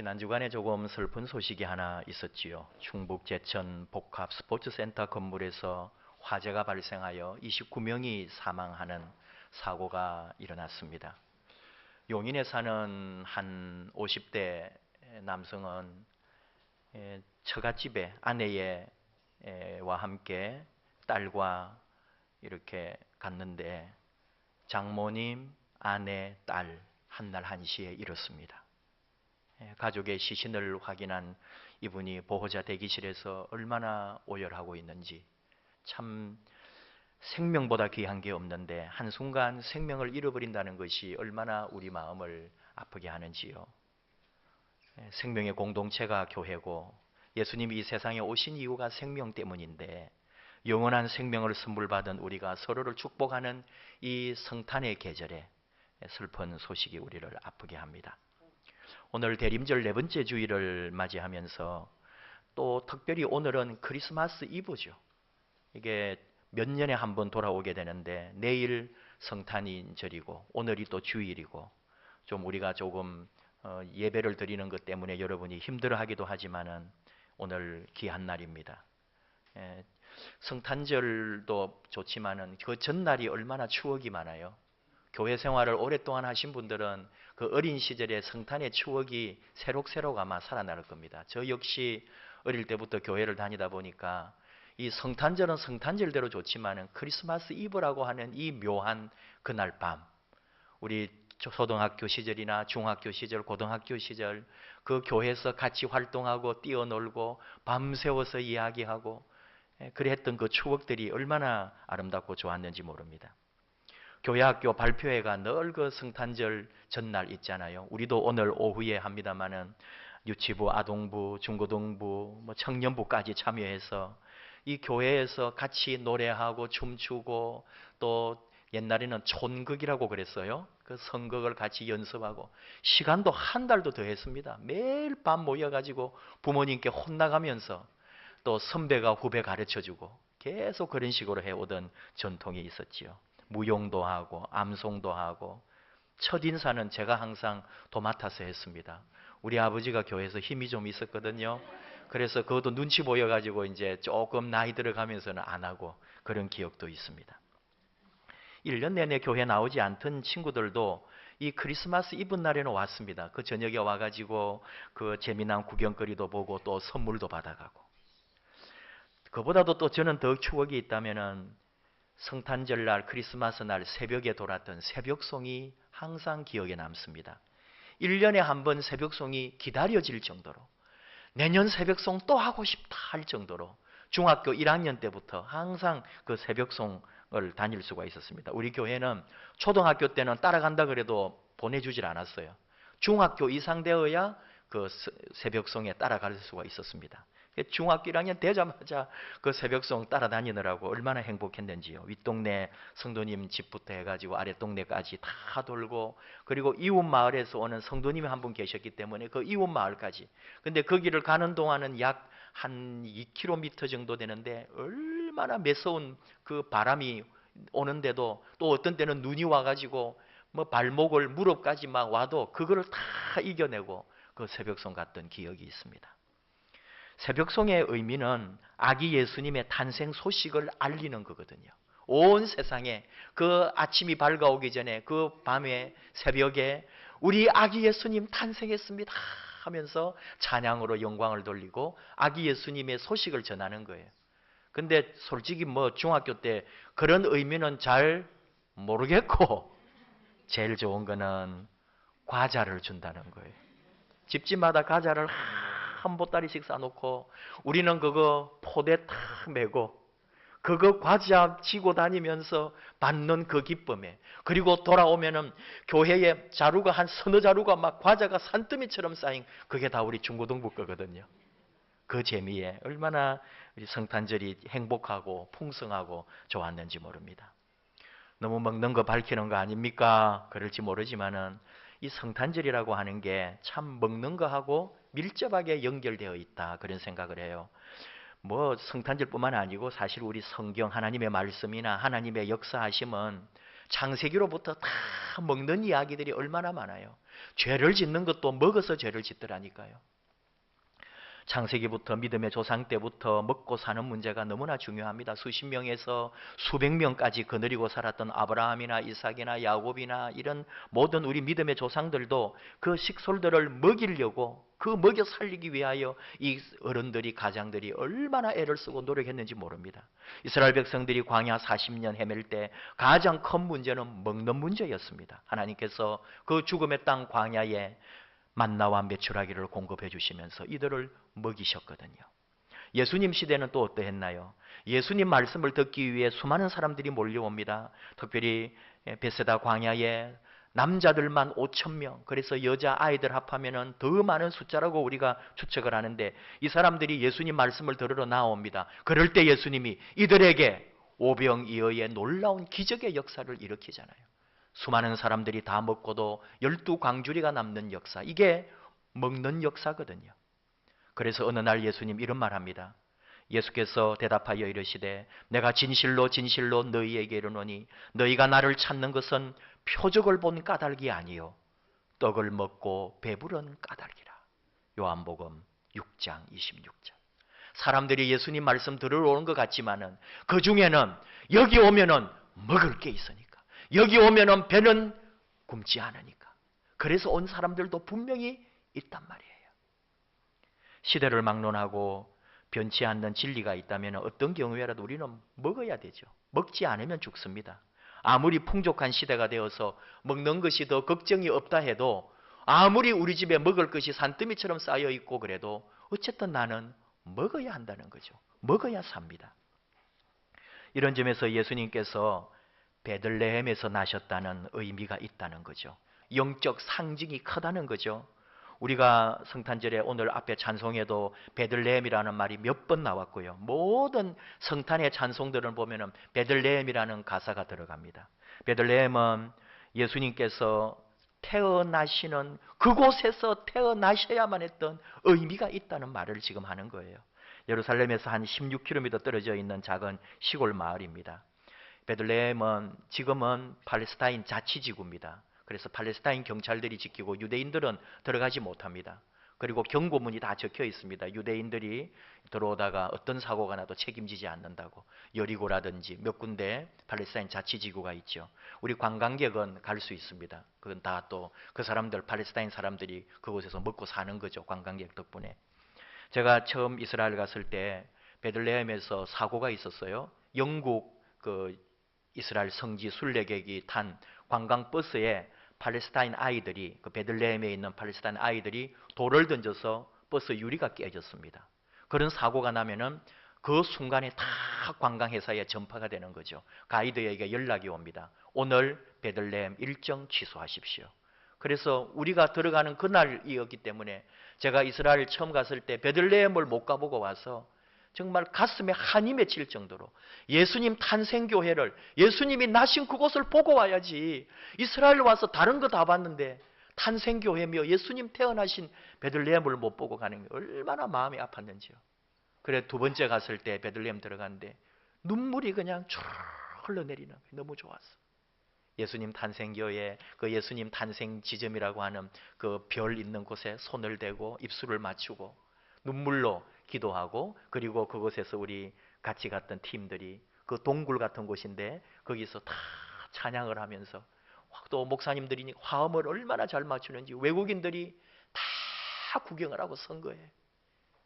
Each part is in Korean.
지난 주간에 조금 슬픈 소식이 하나 있었지요. 충북 제천 복합 스포츠센터 건물에서 화재가 발생하여 29명이 사망하는 사고가 일어났습니다. 용인에 사는 한 50대 남성은 에, 처갓집에 아내와 함께 딸과 이렇게 갔는데 장모님, 아내, 딸 한날 한시에 잃었습니다. 예, 가족의 시신을 확인한 이분이 보호자 대기실에서 얼마나 오열하고 있는지 참 생명보다 귀한 게 없는데 한순간 생명을 잃어버린다는 것이 얼마나 우리 마음을 아프게 하는지요. 예, 생명의 공동체가 교회고 예수님이 이 세상에 오신 이유가 생명 때문인데 영원한 생명을 선물받은 우리가 서로를 축복하는 이 성탄의 계절에 슬픈 소식이 우리를 아프게 합니다. 오늘 대림절 네 번째 주일을 맞이하면서 또 특별히 오늘은 크리스마스 이브죠. 이게 몇 년에 한 번 돌아오게 되는데 내일 성탄인절이고 오늘이 또 주일이고 좀 우리가 조금 어, 예배를 드리는 것 때문에 여러분이 힘들어하기도 하지만은 오늘 귀한 날입니다. 예, 성탄절도 좋지만은 그 전날이 얼마나 추억이 많아요. 교회 생활을 오랫동안 하신 분들은 그 어린 시절의 성탄의 추억이 새록새록 아마 살아날 겁니다. 저 역시 어릴 때부터 교회를 다니다 보니까 이 성탄절은 성탄절대로 좋지만은 크리스마스 이브라고 하는 이 묘한 그날 밤 우리 초등학교 시절이나 중학교 시절, 고등학교 시절 그 교회에서 같이 활동하고 뛰어놀고 밤새워서 이야기하고 예, 그랬던 그 추억들이 얼마나 아름답고 좋았는지 모릅니다. 교회 학교 발표회가 늘 그 성탄절 전날 있잖아요. 우리도 오늘 오후에 합니다마는 유치부, 아동부, 중고등부, 뭐 청년부까지 참여해서 이 교회에서 같이 노래하고 춤추고 또 옛날에는 촌극이라고 그랬어요. 그 성극을 같이 연습하고 시간도 한 달도 더 했습니다. 매일 밤 모여가지고 부모님께 혼나가면서 또 선배가 후배 가르쳐주고 계속 그런 식으로 해오던 전통이 있었지요. 무용도 하고 암송도 하고 첫 인사는 제가 항상 도맡아서 했습니다. 우리 아버지가 교회에서 힘이 좀 있었거든요. 그래서 그것도 눈치 보여가지고 이제 조금 나이 들어가면서는 안 하고 그런 기억도 있습니다. 1년 내내 교회 나오지 않던 친구들도 이 크리스마스 이브 날에는 왔습니다. 그 저녁에 와가지고 그 재미난 구경거리도 보고 또 선물도 받아가고. 그보다도 또 저는 더 추억이 있다면은 성탄절 날 크리스마스 날 새벽에 돌았던 새벽송이 항상 기억에 남습니다. 1년에 한 번 새벽송이 기다려질 정도로 내년 새벽송 또 하고 싶다 할 정도로 중학교 1학년 때부터 항상 그 새벽송을 다닐 수가 있었습니다. 우리 교회는 초등학교 때는 따라간다 그래도 보내주질 않았어요. 중학교 이상 되어야 그 새벽송에 따라갈 수가 있었습니다. 중학교 1학년 되자마자 그 새벽송 따라다니느라고 얼마나 행복했는지요. 윗동네 성도님 집부터 해가지고 아랫동네까지 다 돌고 그리고 이웃 마을에서 오는 성도님이 한 분 계셨기 때문에 그 이웃 마을까지. 근데 거기를 가는 동안은 약 한 2km 정도 되는데 얼마나 매서운 그 바람이 오는데도 또 어떤 때는 눈이 와가지고 뭐 발목을 무릎까지 막 와도 그거를 다 이겨내고 그 새벽송 갔던 기억이 있습니다. 새벽송의 의미는 아기 예수님의 탄생 소식을 알리는 거거든요. 온 세상에 그 아침이 밝아오기 전에 그 밤에 새벽에 우리 아기 예수님 탄생했습니다 하면서 찬양으로 영광을 돌리고 아기 예수님의 소식을 전하는 거예요. 근데 솔직히 뭐 중학교 때 그런 의미는 잘 모르겠고 제일 좋은 거는 과자를 준다는 거예요. 집집마다 과자를 한 보따리씩 싸놓고 우리는 그거 포대 탁 메고 그거 과자 지고 다니면서 받는 그 기쁨에 그리고 돌아오면은 교회에 자루가 한 서너 자루가 막 과자가 산더미처럼 쌓인 그게 다 우리 중고등부 거거든요. 그 재미에 얼마나 우리 성탄절이 행복하고 풍성하고 좋았는지 모릅니다. 너무 먹는 거 밝히는 거 아닙니까? 그럴지 모르지만은 이 성탄절이라고 하는 게 참 먹는 거하고 밀접하게 연결되어 있다. 그런 생각을 해요. 뭐 성탄절뿐만 아니고 사실 우리 성경 하나님의 말씀이나 하나님의 역사하심은 창세기로부터 다 먹는 이야기들이 얼마나 많아요. 죄를 짓는 것도 먹어서 죄를 짓더라니까요. 창세기부터 믿음의 조상 때부터 먹고 사는 문제가 너무나 중요합니다. 수십 명에서 수백 명까지 거느리고 살았던 아브라함이나 이삭이나 야곱이나 이런 모든 우리 믿음의 조상들도 그 식솔들을 먹이려고 그 먹여 살리기 위하여 이 어른들이 가장들이 얼마나 애를 쓰고 노력했는지 모릅니다. 이스라엘 백성들이 광야 40년 헤맬 때 가장 큰 문제는 먹는 문제였습니다. 하나님께서 그 죽음의 땅 광야에 만나와 메추라기를 공급해 주시면서 이들을 먹이셨거든요. 예수님 시대는 또 어떠했나요? 예수님 말씀을 듣기 위해 수많은 사람들이 몰려옵니다. 특별히 베세다 광야에 남자들만 5천 명, 그래서 여자 아이들 합하면은 더 많은 숫자라고 우리가 추측을 하는데 이 사람들이 예수님 말씀을 들으러 나옵니다. 그럴 때 예수님이 이들에게 오병이어의 놀라운 기적의 역사를 일으키잖아요. 수많은 사람들이 다 먹고도 열두 광주리가 남는 역사. 이게 먹는 역사거든요. 그래서 어느 날 예수님 이런 말 합니다. 예수께서 대답하여 이르시되 내가 진실로 진실로 너희에게 이르노니 너희가 나를 찾는 것은 표적을 본 까닭이 아니요 떡을 먹고 배부른 까닭이라. 요한복음 6장 26절. 사람들이 예수님 말씀 들으러 오는 것 같지만은 그 중에는 여기 오면은 먹을 게 있으니까 여기 오면은 배는 굶지 않으니까 그래서 온 사람들도 분명히 있단 말이에요. 시대를 막론하고 변치 않는 진리가 있다면 어떤 경우에라도 우리는 먹어야 되죠. 먹지 않으면 죽습니다. 아무리 풍족한 시대가 되어서 먹는 것이 더 걱정이 없다 해도 아무리 우리 집에 먹을 것이 산더미처럼 쌓여 있고 그래도 어쨌든 나는 먹어야 한다는 거죠. 먹어야 삽니다. 이런 점에서 예수님께서 베들레헴에서 나셨다는 의미가 있다는 거죠. 영적 상징이 크다는 거죠. 우리가 성탄절에 오늘 앞에 찬송에도 베들레헴이라는 말이 몇 번 나왔고요. 모든 성탄의 찬송들을 보면은 베들레헴이라는 가사가 들어갑니다. 베들레헴은 예수님께서 태어나시는 그곳에서 태어나셔야만 했던 의미가 있다는 말을 지금 하는 거예요. 예루살렘에서 한 16km 떨어져 있는 작은 시골 마을입니다. 베들레헴은 지금은 팔레스타인 자치지구입니다. 그래서 팔레스타인 경찰들이 지키고 유대인들은 들어가지 못합니다. 그리고 경고문이 다 적혀 있습니다. 유대인들이 들어오다가 어떤 사고가 나도 책임지지 않는다고. 여리고라든지 몇 군데 팔레스타인 자치지구가 있죠. 우리 관광객은 갈 수 있습니다. 그건 다 또 그 사람들 팔레스타인 사람들이 그곳에서 먹고 사는 거죠. 관광객 덕분에. 제가 처음 이스라엘 갔을 때 베들레헴에서 사고가 있었어요. 영국 그 이스라엘 성지 순례객이 탄 관광버스에 팔레스타인 아이들이 그 베들레헴에 있는 팔레스타인 아이들이 돌을 던져서 버스 유리가 깨졌습니다. 그런 사고가 나면은 그 순간에 다 관광회사에 전파가 되는 거죠. 가이드에게 연락이 옵니다. 오늘 베들레헴 일정 취소하십시오. 그래서 우리가 들어가는 그날이었기 때문에 제가 이스라엘 처음 갔을 때 베들레헴을 못 가보고 와서 정말 가슴에 한이 맺힐 정도로 예수님 탄생교회를 예수님이 나신 그곳을 보고 와야지 이스라엘 와서 다른 거 다 봤는데 탄생교회며 예수님 태어나신 베들레헴을 못 보고 가는 게 얼마나 마음이 아팠는지요. 그래 두 번째 갔을 때 베들레헴 들어갔는데 눈물이 그냥 쭉 흘러내리는 게 너무 좋았어. 예수님 탄생교회 그 예수님 탄생 지점이라고 하는 그 별 있는 곳에 손을 대고 입술을 맞추고 눈물로 기도하고 그리고 그곳에서 우리 같이 갔던 팀들이 그 동굴 같은 곳인데 거기서 다 찬양을 하면서 또 목사님들이 화음을 얼마나 잘 맞추는지 외국인들이 다 구경을 하고 선 거예요.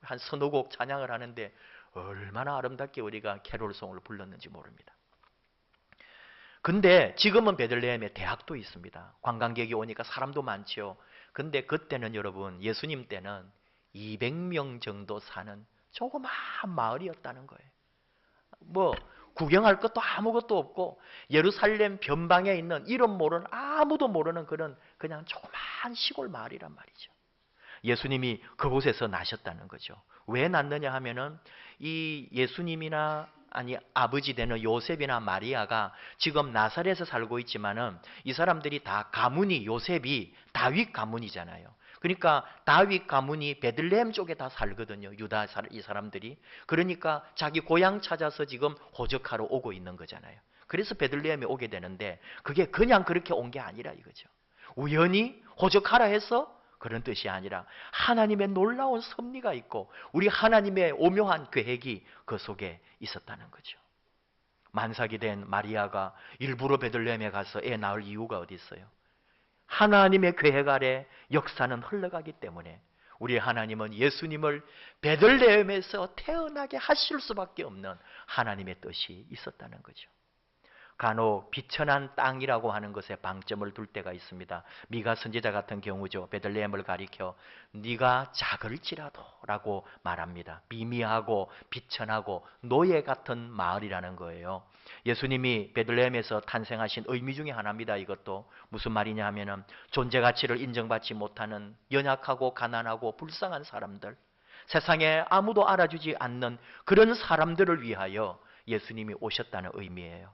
한 서너 곡 찬양을 하는데 얼마나 아름답게 우리가 캐롤송을 불렀는지 모릅니다. 근데 지금은 베들레헴에 대학도 있습니다. 관광객이 오니까 사람도 많죠. 근데 그때는 여러분 예수님 때는 200명 정도 사는 조그마한 마을이었다는 거예요. 뭐 구경할 것도 아무것도 없고 예루살렘 변방에 있는 이름 모르는 아무도 모르는 그런 그냥 조그마한 시골 마을이란 말이죠. 예수님이 그곳에서 나셨다는 거죠. 왜 났느냐 하면은 이 예수님이나 아니 아버지 되는 요셉이나 마리아가 지금 나사렛에 살고 있지만은 이 사람들이 다 가문이 요셉이 다윗 가문이잖아요. 그러니까 다윗 가문이 베들레헴 쪽에 다 살거든요. 유다 이 사람들이. 그러니까 자기 고향 찾아서 지금 호적하러 오고 있는 거잖아요. 그래서 베들레헴에 오게 되는데 그게 그냥 그렇게 온 게 아니라 이거죠. 우연히 호적하라 해서 그런 뜻이 아니라 하나님의 놀라운 섭리가 있고 우리 하나님의 오묘한 계획이 그 속에 있었다는 거죠. 만삭이 된 마리아가 일부러 베들레헴에 가서 애 낳을 이유가 어디 있어요? 하나님의 계획 아래 역사는 흘러가기 때문에 우리 하나님은 예수님을 베들레헴에서 태어나게 하실 수밖에 없는 하나님의 뜻이 있었다는 거죠. 간혹 비천한 땅이라고 하는 것에 방점을 둘 때가 있습니다. 미가 선지자 같은 경우죠. 베들레헴을 가리켜 네가 작을지라도라고 말합니다. 미미하고 비천하고 노예 같은 마을이라는 거예요. 예수님이 베들레헴에서 탄생하신 의미 중에 하나입니다. 이것도 무슨 말이냐 하면은 존재 가치를 인정받지 못하는 연약하고 가난하고 불쌍한 사람들, 세상에 아무도 알아주지 않는 그런 사람들을 위하여 예수님이 오셨다는 의미예요.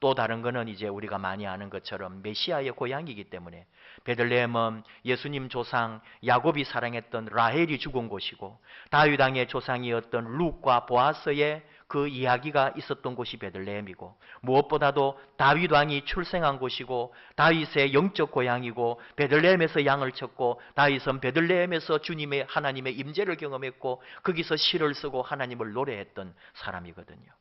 또 다른 거는 이제 우리가 많이 아는 것처럼 메시아의 고향이기 때문에 베들레헴은 예수님 조상 야곱이 사랑했던 라헬이 죽은 곳이고 다윗 왕의 조상이었던 룩과 보아스의 그 이야기가 있었던 곳이 베들레헴이고 무엇보다도 다윗 왕이 출생한 곳이고 다윗의 영적 고향이고 베들레헴에서 양을 쳤고 다윗은 베들레헴에서 주님의 하나님의 임재를 경험했고 거기서 시를 쓰고 하나님을 노래했던 사람이거든요.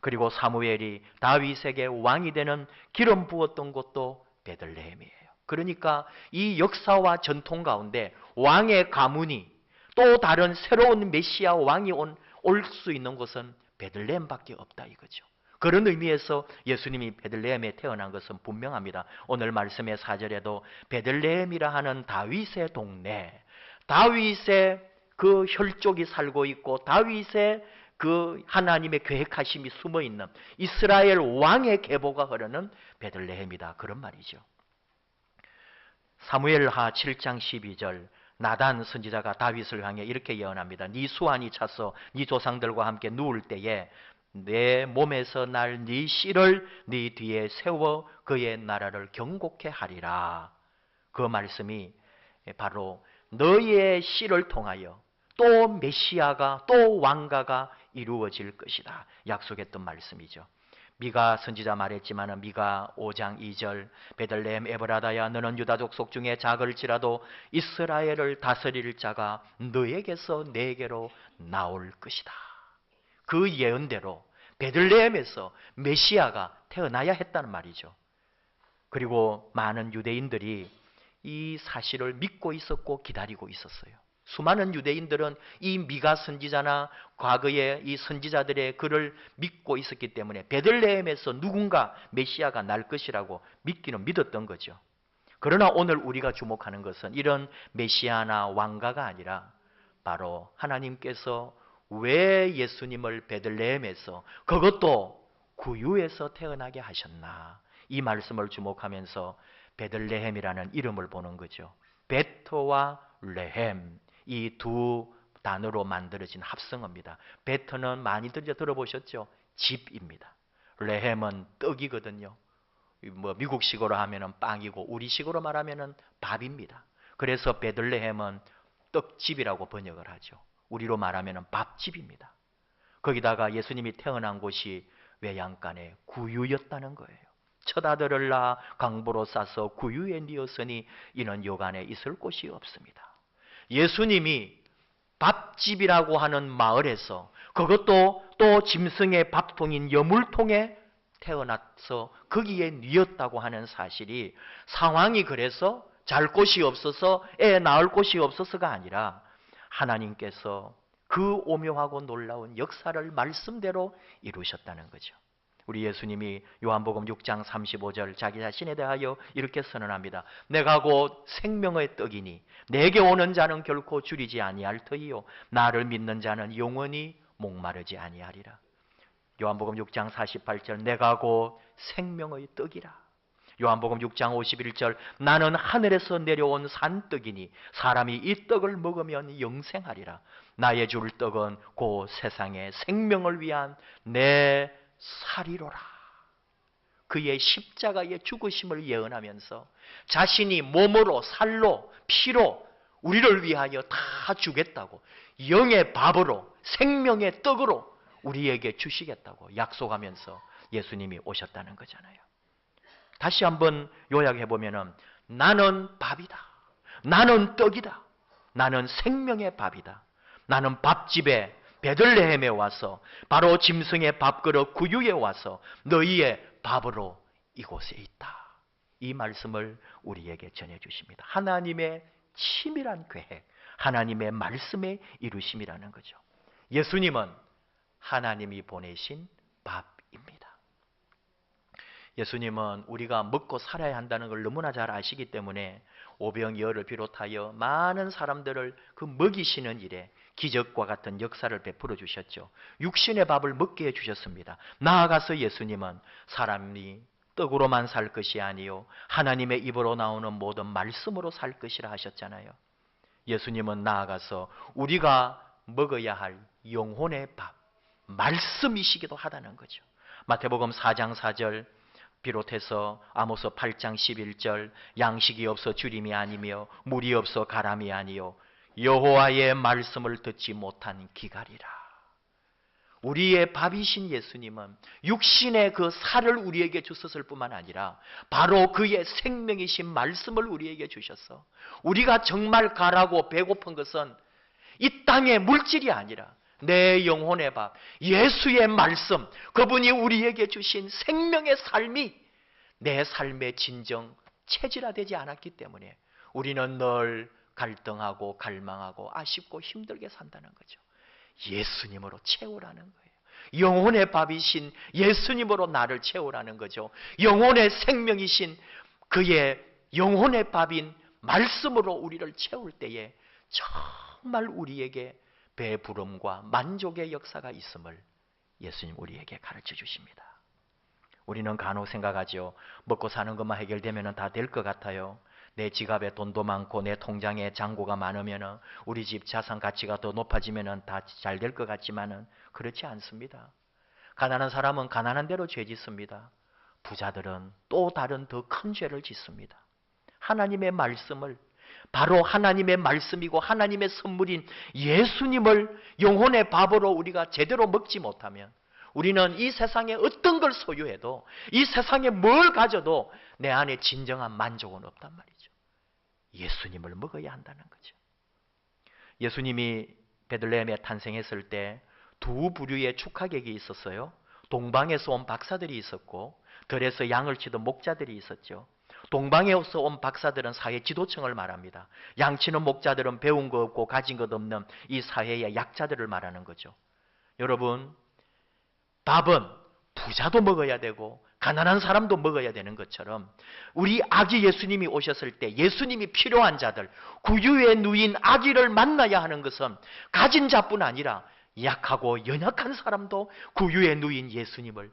그리고 사무엘이 다윗에게 왕이 되는 기름 부었던 곳도 베들레헴이에요. 그러니까 이 역사와 전통 가운데 왕의 가문이 또 다른 새로운 메시아 왕이 올 수 있는 곳은 베들레헴밖에 없다 이거죠. 그런 의미에서 예수님이 베들레헴에 태어난 것은 분명합니다. 오늘 말씀의 사절에도 베들레헴이라 하는 다윗의 동네, 다윗의 그 혈족이 살고 있고 다윗의 그 하나님의 계획하심이 숨어 있는 이스라엘 왕의 계보가 흐르는 베들레헴이다. 그런 말이죠. 사무엘하 7장 12절 나단 선지자가 다윗을 향해 이렇게 예언합니다. 네 수완이 차서 네 조상들과 함께 누울 때에 내 몸에서 날 네 씨를 네 뒤에 세워 그의 나라를 경고케 하리라. 그 말씀이 바로 너희의 씨를 통하여 또 메시아가 또 왕가가 이루어질 것이다. 약속했던 말씀이죠. 미가 선지자 말했지만 미가 5장 2절 베들레헴 에브라다야 너는 유다 족 속 중에 작을지라도 이스라엘을 다스릴 자가 너에게서 내게로 나올 것이다. 그 예언대로 베들레헴에서 메시아가 태어나야 했다는 말이죠. 그리고 많은 유대인들이 이 사실을 믿고 있었고 기다리고 있었어요. 수많은 유대인들은 이 미가 선지자나 과거의 이 선지자들의 글을 믿고 있었기 때문에 베들레헴에서 누군가 메시아가 날 것이라고 믿기는 믿었던 거죠. 그러나 오늘 우리가 주목하는 것은 이런 메시아나 왕가가 아니라 바로 하나님께서 왜 예수님을 베들레헴에서 그것도 구유에서 태어나게 하셨나 이 말씀을 주목하면서 베들레헴이라는 이름을 보는 거죠. 베토와 레헴 이 두 단어로 만들어진 합성어입니다. 베터는 많이들 들어보셨죠? 집입니다. 레햄은 떡이거든요. 뭐 미국식으로 하면은 빵이고 우리식으로 말하면은 밥입니다. 그래서 베들레헴은 떡집이라고 번역을 하죠. 우리로 말하면은 밥집입니다. 거기다가 예수님이 태어난 곳이 외양간의 구유였다는 거예요. 첫 아들을 낳아 강보로 싸서 구유에 뉘었으니 이는 요간에 있을 곳이 없습니다. 예수님이 밥집이라고 하는 마을에서 그것도 또 짐승의 밥통인 여물통에 태어나서 거기에 뉘었다고 하는 사실이 상황이 그래서 잘 곳이 없어서 애 낳을 곳이 없어서가 아니라 하나님께서 그 오묘하고 놀라운 역사를 말씀대로 이루셨다는 거죠. 우리 예수님이 요한복음 6장 35절 자기 자신에 대하여 이렇게 선언합니다. 내가 곧 생명의 떡이니 내게 오는 자는 결코 줄이지 아니할 터이요 나를 믿는 자는 영원히 목마르지 아니하리라. 요한복음 6장 48절 내가 곧 생명의 떡이라. 요한복음 6장 51절 나는 하늘에서 내려온 산떡이니 사람이 이 떡을 먹으면 영생하리라. 나의 줄 떡은 곧 세상의 생명을 위한 내 살이로라. 그의 십자가의 죽으심을 예언하면서 자신이 몸으로 살로 피로 우리를 위하여 다 주겠다고 영의 밥으로 생명의 떡으로 우리에게 주시겠다고 약속하면서 예수님이 오셨다는 거잖아요. 다시 한번 요약해 보면은 나는 밥이다. 나는 떡이다. 나는 생명의 밥이다. 나는 밥집에 베들레헴에 와서 바로 짐승의 밥그릇 구유에 와서 너희의 밥으로 이곳에 있다. 이 말씀을 우리에게 전해 주십니다. 하나님의 치밀한 계획, 하나님의 말씀의 이루심이라는 거죠. 예수님은 하나님이 보내신 밥입니다. 예수님은 우리가 먹고 살아야 한다는 걸 너무나 잘 아시기 때문에 오병이어를 비롯하여 많은 사람들을 그 먹이시는 일에 기적과 같은 역사를 베풀어 주셨죠. 육신의 밥을 먹게 해 주셨습니다. 나아가서 예수님은 사람이 떡으로만 살 것이 아니요 하나님의 입으로 나오는 모든 말씀으로 살 것이라 하셨잖아요. 예수님은 나아가서 우리가 먹어야 할 영혼의 밥, 말씀이시기도 하다는 거죠. 마태복음 4장 4절 비롯해서 아모스 8장 11절 양식이 없어 주림이 아니며 물이 없어 가람이 아니요 여호와의 말씀을 듣지 못한 기갈이라. 우리의 밥이신 예수님은 육신의 그 살을 우리에게 주셨을 뿐만 아니라 바로 그의 생명이신 말씀을 우리에게 주셔서 우리가 정말 가라고 배고픈 것은 이 땅의 물질이 아니라 내 영혼의 밥, 예수의 말씀, 그분이 우리에게 주신 생명의 삶이 내 삶의 진정 체질화되지 않았기 때문에 우리는 늘 갈등하고 갈망하고 아쉽고 힘들게 산다는 거죠. 예수님으로 채우라는 거예요. 영혼의 밥이신 예수님으로 나를 채우라는 거죠. 영혼의 생명이신 그의 영혼의 밥인 말씀으로 우리를 채울 때에 정말 우리에게 배부름과 만족의 역사가 있음을 예수님 우리에게 가르쳐 주십니다. 우리는 간혹 생각하죠. 먹고 사는 것만 해결되면 다 될 것 같아요. 내 지갑에 돈도 많고 내 통장에 잔고가 많으면 우리 집 자산 가치가 더 높아지면 다 잘 될 것 같지만은 그렇지 않습니다. 가난한 사람은 가난한 대로 죄 짓습니다. 부자들은 또 다른 더 큰 죄를 짓습니다. 하나님의 말씀을 바로 하나님의 말씀이고 하나님의 선물인 예수님을 영혼의 밥으로 우리가 제대로 먹지 못하면 우리는 이 세상에 어떤 걸 소유해도 이 세상에 뭘 가져도 내 안에 진정한 만족은 없단 말이죠. 예수님을 먹어야 한다는 거죠. 예수님이 베들레헴에 탄생했을 때 두 부류의 축하객이 있었어요. 동방에서 온 박사들이 있었고 들에서 양을 치던 목자들이 있었죠. 동방에서 온 박사들은 사회 지도층을 말합니다. 양치는 목자들은 배운 거 없고 가진 것 없는 이 사회의 약자들을 말하는 거죠. 여러분, 밥은 부자도 먹어야 되고 가난한 사람도 먹어야 되는 것처럼 우리 아기 예수님이 오셨을 때 예수님이 필요한 자들, 구유에 누인 아기를 만나야 하는 것은 가진 자뿐 아니라 약하고 연약한 사람도 구유에 누인 예수님을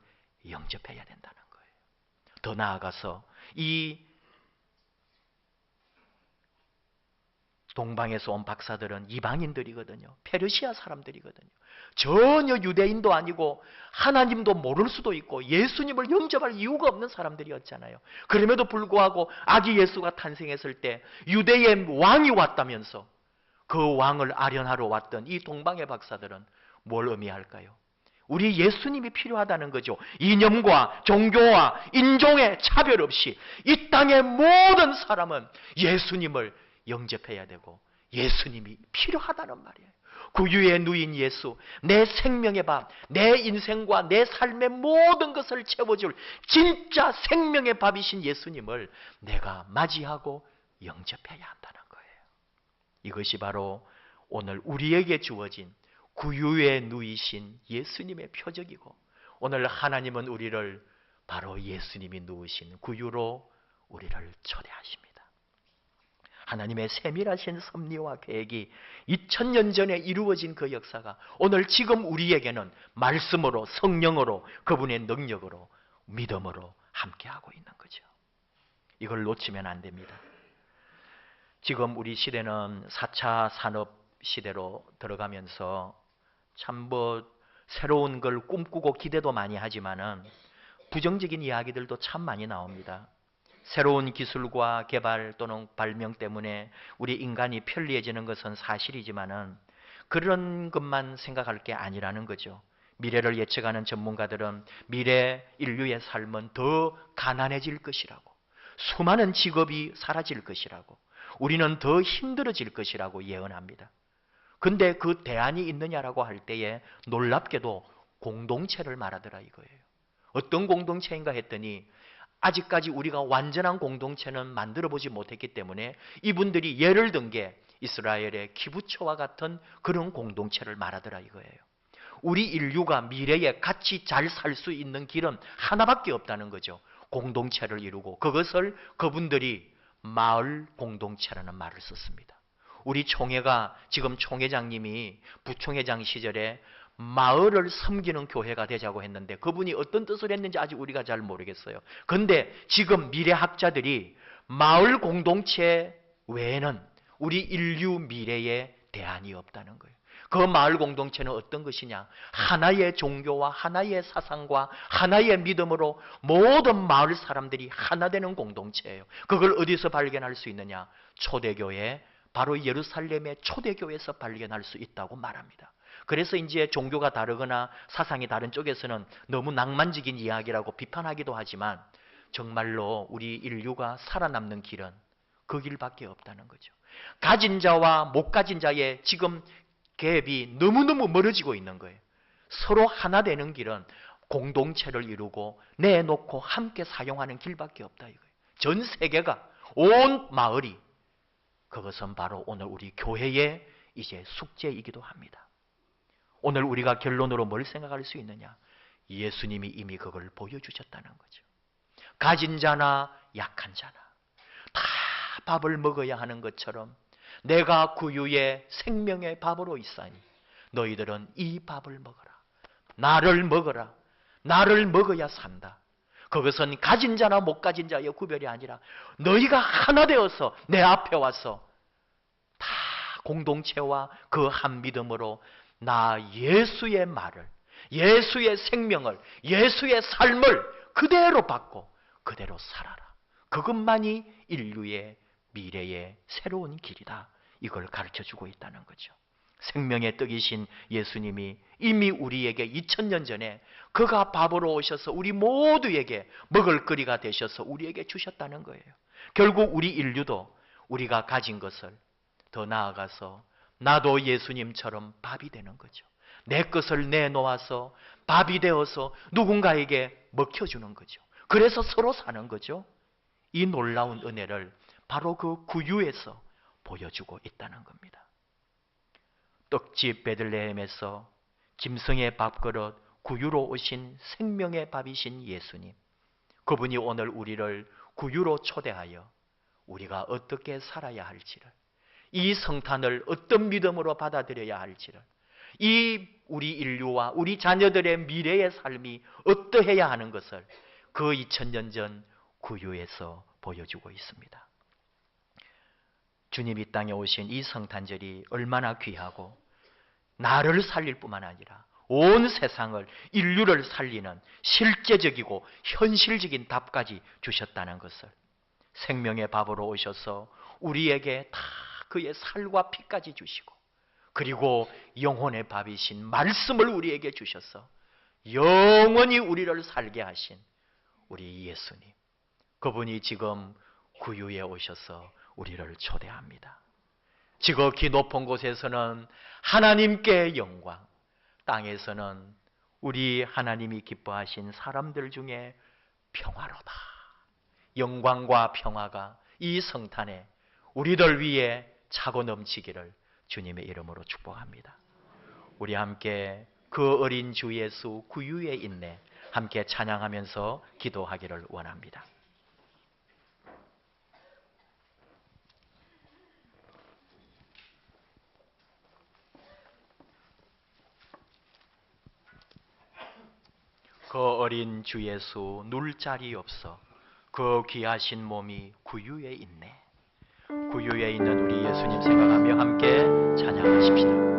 영접해야 된다는 거예요. 더 나아가서 이 동방에서 온 박사들은 이방인들이거든요. 페르시아 사람들이거든요. 전혀 유대인도 아니고 하나님도 모를 수도 있고 예수님을 영접할 이유가 없는 사람들이었잖아요. 그럼에도 불구하고 아기 예수가 탄생했을 때 유대의 왕이 왔다면서 그 왕을 아련하러 왔던 이 동방의 박사들은 뭘 의미할까요? 우리 예수님이 필요하다는 거죠. 이념과 종교와 인종의 차별 없이 이 땅의 모든 사람은 예수님을 영접해야 되고 예수님이 필요하다는 말이에요. 구유에 누인 예수, 내 생명의 밥, 내 인생과 내 삶의 모든 것을 채워줄 진짜 생명의 밥이신 예수님을 내가 맞이하고 영접해야 한다는 거예요. 이것이 바로 오늘 우리에게 주어진 구유에 누이신 예수님의 표적이고 오늘 하나님은 우리를 바로 예수님이 누우신 구유로 우리를 초대하십니다. 하나님의 세밀하신 섭리와 계획이 2000년 전에 이루어진 그 역사가 오늘 지금 우리에게는 말씀으로 성령으로 그분의 능력으로 믿음으로 함께하고 있는 거죠. 이걸 놓치면 안 됩니다. 지금 우리 시대는 4차 산업 시대로 들어가면서 참 뭐 새로운 걸 꿈꾸고 기대도 많이 하지만은 부정적인 이야기들도 참 많이 나옵니다. 새로운 기술과 개발 또는 발명 때문에 우리 인간이 편리해지는 것은 사실이지만은 그런 것만 생각할 게 아니라는 거죠. 미래를 예측하는 전문가들은 미래 인류의 삶은 더 가난해질 것이라고, 수많은 직업이 사라질 것이라고, 우리는 더 힘들어질 것이라고 예언합니다. 근데 그 대안이 있느냐라고 할 때에 놀랍게도 공동체를 말하더라 이거예요. 어떤 공동체인가 했더니 아직까지 우리가 완전한 공동체는 만들어 보지 못했기 때문에 이분들이 예를 든 게 이스라엘의 기부처와 같은 그런 공동체를 말하더라 이거예요. 우리 인류가 미래에 같이 잘 살 수 있는 길은 하나밖에 없다는 거죠. 공동체를 이루고 그것을 그분들이 마을 공동체라는 말을 썼습니다. 우리 총회가 지금 총회장님이 부총회장 시절에 마을을 섬기는 교회가 되자고 했는데 그분이 어떤 뜻을 했는지 아직 우리가 잘 모르겠어요. 근데 지금 미래학자들이 마을 공동체 외에는 우리 인류 미래에 대안이 없다는 거예요. 그 마을 공동체는 어떤 것이냐? 하나의 종교와 하나의 사상과 하나의 믿음으로 모든 마을 사람들이 하나 되는 공동체예요. 그걸 어디서 발견할 수 있느냐? 초대교회, 바로 예루살렘의 초대교회에서 발견할 수 있다고 말합니다. 그래서 이제 종교가 다르거나 사상이 다른 쪽에서는 너무 낭만적인 이야기라고 비판하기도 하지만 정말로 우리 인류가 살아남는 길은 그 길밖에 없다는 거죠. 가진 자와 못 가진 자의 지금 갭이 너무너무 멀어지고 있는 거예요. 서로 하나 되는 길은 공동체를 이루고 내놓고 함께 사용하는 길밖에 없다 이거예요. 전 세계가 온 마을이 그것은 바로 오늘 우리 교회의 이제 숙제이기도 합니다. 오늘 우리가 결론으로 뭘 생각할 수 있느냐? 예수님이 이미 그걸 보여주셨다는 거죠. 가진 자나 약한 자나 다 밥을 먹어야 하는 것처럼 내가 구유의 생명의 밥으로 있사니 너희들은 이 밥을 먹어라. 나를 먹어라. 나를 먹어야 산다. 그것은 가진 자나 못 가진 자의 구별이 아니라 너희가 하나 되어서 내 앞에 와서 다 공동체와 그 한 믿음으로 나 예수의 말을, 예수의 생명을, 예수의 삶을 그대로 받고 그대로 살아라. 그것만이 인류의 미래의 새로운 길이다. 이걸 가르쳐 주고 있다는 거죠. 생명의 떡이신 예수님이 이미 우리에게 2000년 전에 그가 밥으로 오셔서 우리 모두에게 먹을 거리가 되셔서 우리에게 주셨다는 거예요. 결국 우리 인류도 우리가 가진 것을 더 나아가서 나도 예수님처럼 밥이 되는 거죠. 내 것을 내놓아서 밥이 되어서 누군가에게 먹혀주는 거죠. 그래서 서로 사는 거죠. 이 놀라운 은혜를 바로 그 구유에서 보여주고 있다는 겁니다. 떡집 베들레헴에서 김성의 밥그릇 구유로 오신 생명의 밥이신 예수님. 그분이 오늘 우리를 구유로 초대하여 우리가 어떻게 살아야 할지를 이 성탄을 어떤 믿음으로 받아들여야 할지를 이 우리 인류와 우리 자녀들의 미래의 삶이 어떠해야 하는 것을 그 2000년 전 구유에서 보여주고 있습니다. 주님이 땅에 오신 이 성탄절이 얼마나 귀하고 나를 살릴 뿐만 아니라 온 세상을 인류를 살리는 실제적이고 현실적인 답까지 주셨다는 것을 생명의 밥으로 오셔서 우리에게 다 그의 살과 피까지 주시고 그리고 영혼의 밥이신 말씀을 우리에게 주셔서 영원히 우리를 살게 하신 우리 예수님 그분이 지금 구유에 오셔서 우리를 초대합니다. 지극히 높은 곳에서는 하나님께 영광, 땅에서는 우리 하나님이 기뻐하신 사람들 중에 평화로다. 영광과 평화가 이 성탄에 우리들 위에 차고 넘치기를 주님의 이름으로 축복합니다. 우리 함께 그 어린 주 예수 구유에 있네 함께 찬양하면서 기도하기를 원합니다. 그 어린 주 예수 눌 자리 없어 그 귀하신 몸이 구유에 있네. 구유에 있는 우리 예수님 생각하며 함께 찬양하십시다.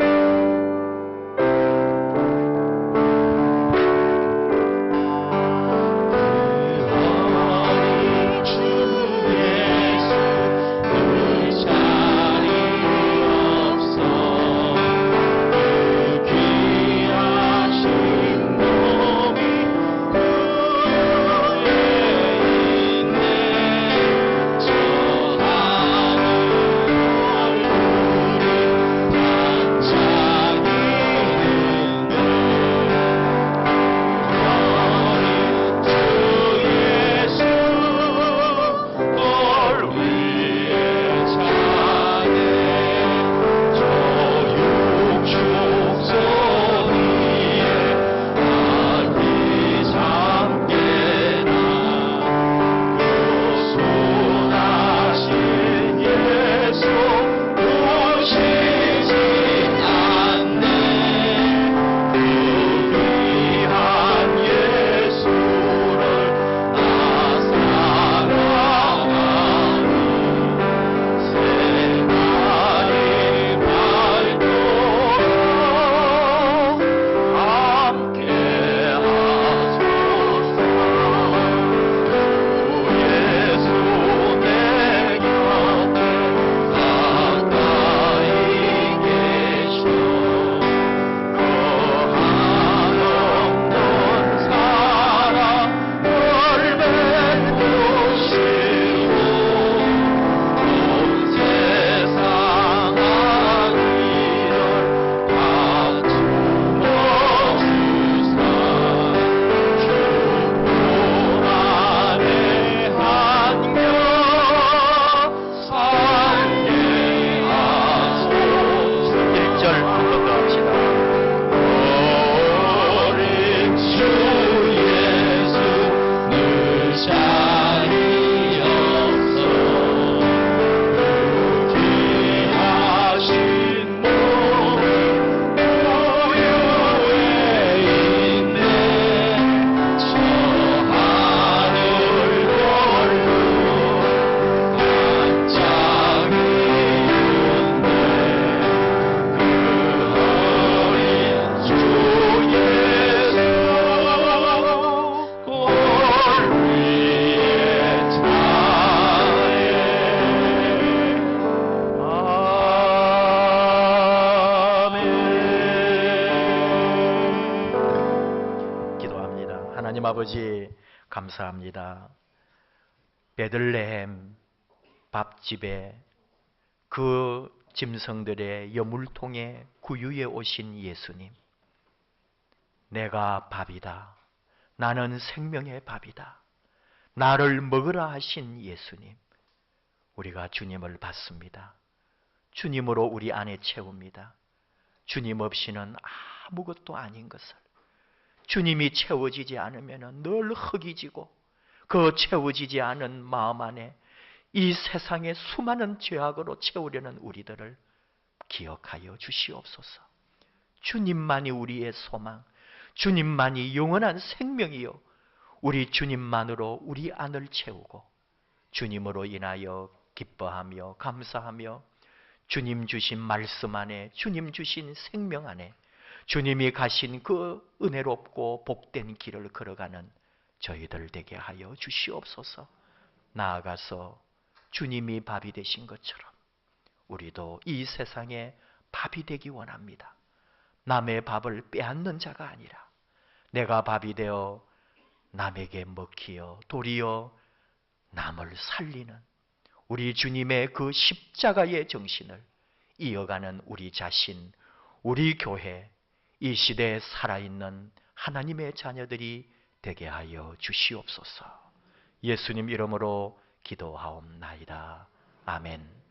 아버지 감사합니다. 베들레헴 밥집에 그 짐승들의 여물통에 구유에 오신 예수님. 내가 밥이다. 나는 생명의 밥이다. 나를 먹으라 하신 예수님. 우리가 주님을 받습니다. 주님으로 우리 안에 채웁니다. 주님 없이는 아무것도 아닌 것을. 주님이 채워지지 않으면 늘 흙이 지고 그 채워지지 않은 마음 안에 이 세상의 수많은 죄악으로 채우려는 우리들을 기억하여 주시옵소서. 주님만이 우리의 소망, 주님만이 영원한 생명이요. 우리 주님만으로 우리 안을 채우고 주님으로 인하여 기뻐하며 감사하며 주님 주신 말씀 안에 주님 주신 생명 안에 주님이 가신 그 은혜롭고 복된 길을 걸어가는 저희들 되게 하여 주시옵소서. 나아가서 주님이 밥이 되신 것처럼 우리도 이 세상에 밥이 되기 원합니다. 남의 밥을 빼앗는 자가 아니라 내가 밥이 되어 남에게 먹히어 도리어 남을 살리는 우리 주님의 그 십자가의 정신을 이어가는 우리 자신, 우리 교회, 이 시대에 살아있는 하나님의 자녀들이 되게 하여 주시옵소서. 예수님 이름으로 기도하옵나이다. 아멘.